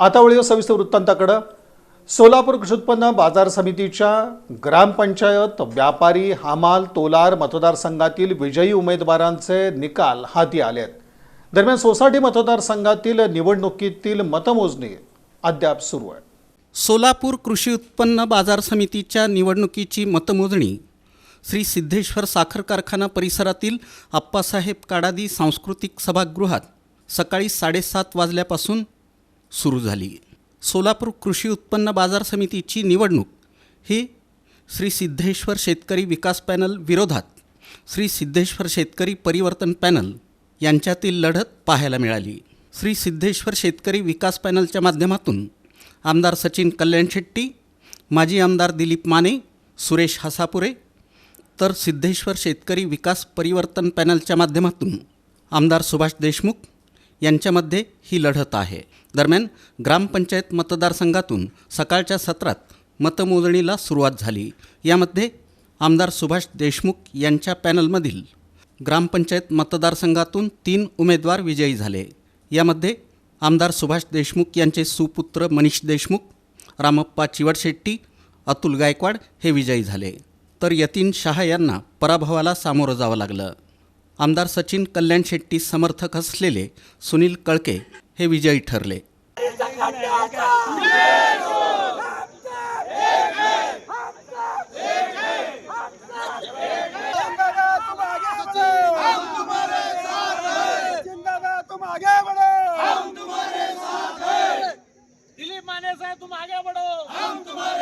आता वळूया सविस्तर वृत्तांताकडं. सोलापूर कृषी उत्पन्न बाजार समितीच्या ग्रामपंचायत व्यापारी हमाल तोलार मतदारसंघातील विजयी उमेदवारांचे निकाल हाती आले आहेत दरम्यान सोसायटी मतदारसंघातील निवडणुकीतील मतमोजणी अद्याप सुरू आहे. सोलापूर कृषी उत्पन्न बाजार समितीच्या निवडणुकीची मतमोजणी श्री सिद्धेश्वर साखर कारखाना परिसरातील आप्पासाहेब काडादी सांस्कृतिक सभागृहात सकाळी साडेसात वाजल्यापासून सुरू झाली. सोलापूर कृषी उत्पन्न बाजार समितीची निवडणूक. ही श्री सिद्धेश्वर शेतकरी विकास पॅनल विरोधात श्री सिद्धेश्वर शेतकरी परिवर्तन पॅनल यांच्यातील लढत पाहायला मिळाली. श्री सिद्धेश्वर शेतकरी विकास पॅनलच्या माध्यमातून आमदार सचिन कल्याण शेट्टी माजी आमदार दिलीप माने सुरेश हसापुरे तर सिद्धेश्वर शेतकरी विकास परिवर्तन पॅनलच्या माध्यमातून आमदार सुभाष देशमुख यांच्यामध्ये ही लढत आहे. दरम्यान ग्रामपंचायत मतदारसंघातून सकाळच्या सत्रात मतमोजणीला सुरुवात झाली. यामध्ये आमदार सुभाष देशमुख यांच्या पॅनलमधील ग्रामपंचायत मतदारसंघातून तीन उमेदवार विजयी झाले. यामध्ये आमदार सुभाष देशमुख यांचे सुपुत्र मनीष देशमुख रामप्पा चिवडशेट्टी अतुल गायकवाड हे विजयी झाले. तर यतीन शहा यांना पराभवाला सामोरं जावं लागलं. आमदार सचिन कल्याण शेट्टी समर्थक असलेले सुनील कळके हे विजयी ठरले. दिलीप माने साहेब हम तुम्हारे